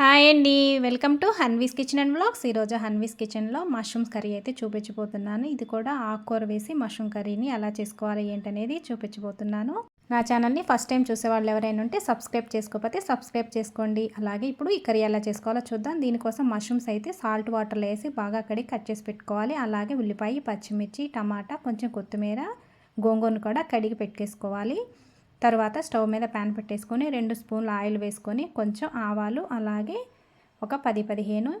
Hi అండి. Welcome to Hanvi's kitchen and vlogs ఈరోజు హన్వీస్ కిచెన్లో మష్రూమ్స్ కర్రీ అయితే చూపించబోతున్నాను. ఇది కూడా ఆకుకూర వేసి మష్రూమ్ కర్రీని ఎలా చేసుకోవాలి ఏంటనేది చూపించబోతున్నాను. నా ఛానల్ని ఫస్ట్ టైం చూసే వాళ్ళు ఎవరైనా ఉంటే సబ్స్క్రైబ్ చేసుకోకపోతే సబ్స్క్రైబ్ చేసుకోండి. అలాగే ఇప్పుడు ఈ కర్రీ ఎలా చేసుకోవాలో చూద్దాం. దీనికోసం మష్రూమ్స్ అయితే సాల్ట్ వాటర్లో వేసి బాగా కడిగి కట్ చేసి పెట్టుకోవాలి. అలాగే ఉల్లిపాయ పచ్చిమిర్చి టమాటా కొంచెం కొత్తిమీర గోంగూరను కూడా కడిగి పెట్టేసుకోవాలి. తర్వాత స్టవ్ మీద ప్యాన్ పెట్టేసుకొని రెండు స్పూన్లు ఆయిల్ వేసుకొని కొంచెం ఆవాలు అలాగే ఒక పది పదిహేను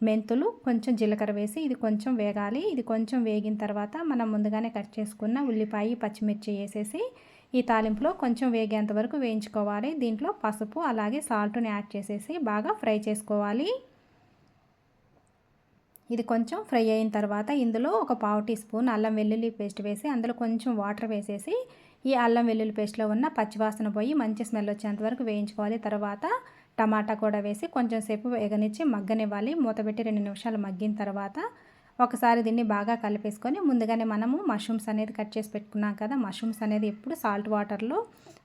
మెంతులు కొంచెం జీలకర్ర వేసి ఇది కొంచెం వేగాలి. ఇది కొంచెం వేగిన తర్వాత మనం ముందుగానే కట్ చేసుకున్న ఉల్లిపాయ పచ్చిమిర్చి వేసేసి ఈ తాలింపులో కొంచెం వేగేంత వరకు వేయించుకోవాలి. దీంట్లో పసుపు అలాగే సాల్ట్ని యాడ్ చేసేసి బాగా ఫ్రై చేసుకోవాలి. ఇది కొంచెం ఫ్రై అయిన తర్వాత ఇందులో ఒక పావు టీ స్పూన్ అల్లం వెల్లుల్లి పేస్ట్ వేసి అందులో కొంచెం వాటర్ వేసేసి ఈ అల్లం వెల్లుల్లి పేస్ట్లో ఉన్న పచ్చివాసన పోయి మంచి స్మెల్ వచ్చేంత వరకు వేయించుకోవాలి. తర్వాత టమాటా కూడా వేసి కొంచెం సేపు వేగనిచ్చి మగ్గనివ్వాలి. మూతపెట్టి రెండు నిమిషాలు మగ్గిన తర్వాత ఒకసారి దీన్ని బాగా కలిపేసుకొని ముందుగానే మనము మష్రూమ్స్ అనేది కట్ చేసి పెట్టుకున్నాం కదా మష్రూమ్స్ అనేది ఎప్పుడు సాల్ట్ వాటర్లో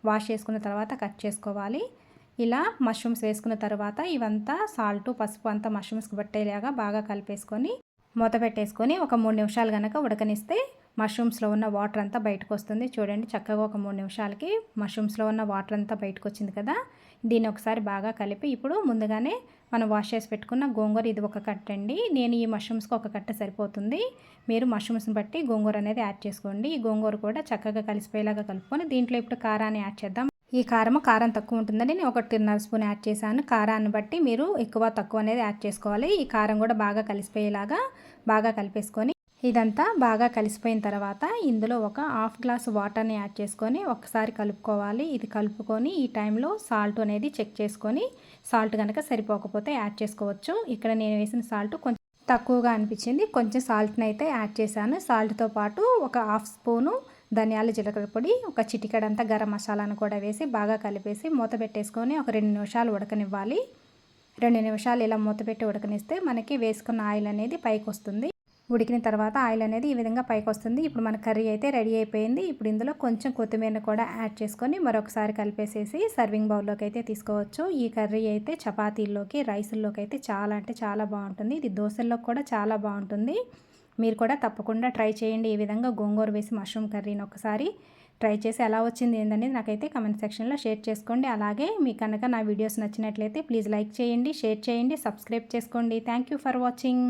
వాష్ చేసుకున్న తర్వాత కట్ చేసుకోవాలి. ఇలా మష్రూమ్స్ వేసుకున్న తర్వాత ఇవంతా సాల్ట్ పసుపు అంతా మష్రూమ్స్కి పట్టేలాగా బాగా కలిపేసుకొని మూత పెట్టేసుకొని ఒక మూడు నిమిషాలు కనుక ఉడకనిస్తే మష్రూమ్స్లో ఉన్న వాటర్ అంతా బయటకు వస్తుంది చూడండి చక్కగా ఒక మూడు నిమిషాలకి మష్రూమ్స్లో ఉన్న వాటర్ అంతా బయటకు వచ్చింది కదా. దీన్ని ఒకసారి బాగా కలిపి ఇప్పుడు ముందుగానే మనం వాష్ చేసి పెట్టుకున్న గోంగూర ఇది ఒక కట్ట అండి. నేను ఈ మష్రూమ్స్కి ఒక కట్ట సరిపోతుంది. మీరు మష్రూమ్స్ని బట్టి గోంగూర అనేది యాడ్ చేసుకోండి. ఈ గోంగూర కూడా చక్కగా కలిసిపోయేలాగా కలుపుకొని దీంట్లో ఇప్పుడు కారాన్ని యాడ్ చేద్దాం. ఈ కారం కారం తక్కువ ఉంటుందని నేను ఒకటిన్నర స్పూన్ యాడ్ చేశాను. కారాన్ని బట్టి మీరు ఎక్కువ తక్కువ అనేది యాడ్ చేసుకోవాలి. ఈ కారం కూడా బాగా కలిసిపోయేలాగా బాగా కలిపేసుకొని ఇదంతా బాగా కలిసిపోయిన తర్వాత ఇందులో ఒక హాఫ్ గ్లాస్ వాటర్ని యాడ్ చేసుకొని ఒకసారి కలుపుకోవాలి. ఇది కలుపుకొని ఈ టైంలో సాల్ట్ అనేది చెక్ చేసుకొని సాల్ట్ కనుక సరిపోకపోతే యాడ్ చేసుకోవచ్చు. ఇక్కడ నేను వేసిన సాల్ట్ కొంచెం తక్కువగా అనిపించింది. కొంచెం సాల్ట్ని అయితే యాడ్ చేశాను. సాల్ట్తో పాటు ఒక హాఫ్ స్పూను ధనియాల జీలకర్ర పొడి ఒక చిటికడంతా గరం మసాలాను కూడా వేసి బాగా కలిపేసి మూత పెట్టేసుకొని ఒక రెండు నిమిషాలు ఉడకనివ్వాలి. రెండు నిమిషాలు ఇలా మూత పెట్టి ఉడకనిస్తే మనకి వేసుకున్న ఆయిల్ అనేది పైకి వస్తుంది. ఉడికిన తర్వాత ఆయిల్ అనేది ఈ విధంగా పైకి వస్తుంది. ఇప్పుడు మన కర్రీ అయితే రెడీ అయిపోయింది. ఇప్పుడు ఇందులో కొంచెం కొత్తిమీరను కూడా యాడ్ చేసుకొని మరొకసారి కలిపేసేసి సర్వింగ్ బౌల్లోకి అయితే తీసుకోవచ్చు. ఈ కర్రీ అయితే చపాతీల్లోకి రైసుల్లోకి అయితే చాలా అంటే చాలా బాగుంటుంది. ఇది దోశల్లో కూడా చాలా బాగుంటుంది. మీరు కూడా తప్పకుండా ట్రై చేయండి. ఈ విధంగా గోంగూర వేసి మష్రూమ్ కర్రీని ఒకసారి ట్రై చేసి ఎలా వచ్చింది ఏంటనేది నాకైతే కమెంట్ సెక్షన్లో షేర్ చేసుకోండి. అలాగే మీకు కనుక నా వీడియోస్ నచ్చినట్లయితే ప్లీజ్ లైక్ చేయండి షేర్ చేయండి సబ్స్క్రైబ్ చేసుకోండి. Thank for watching.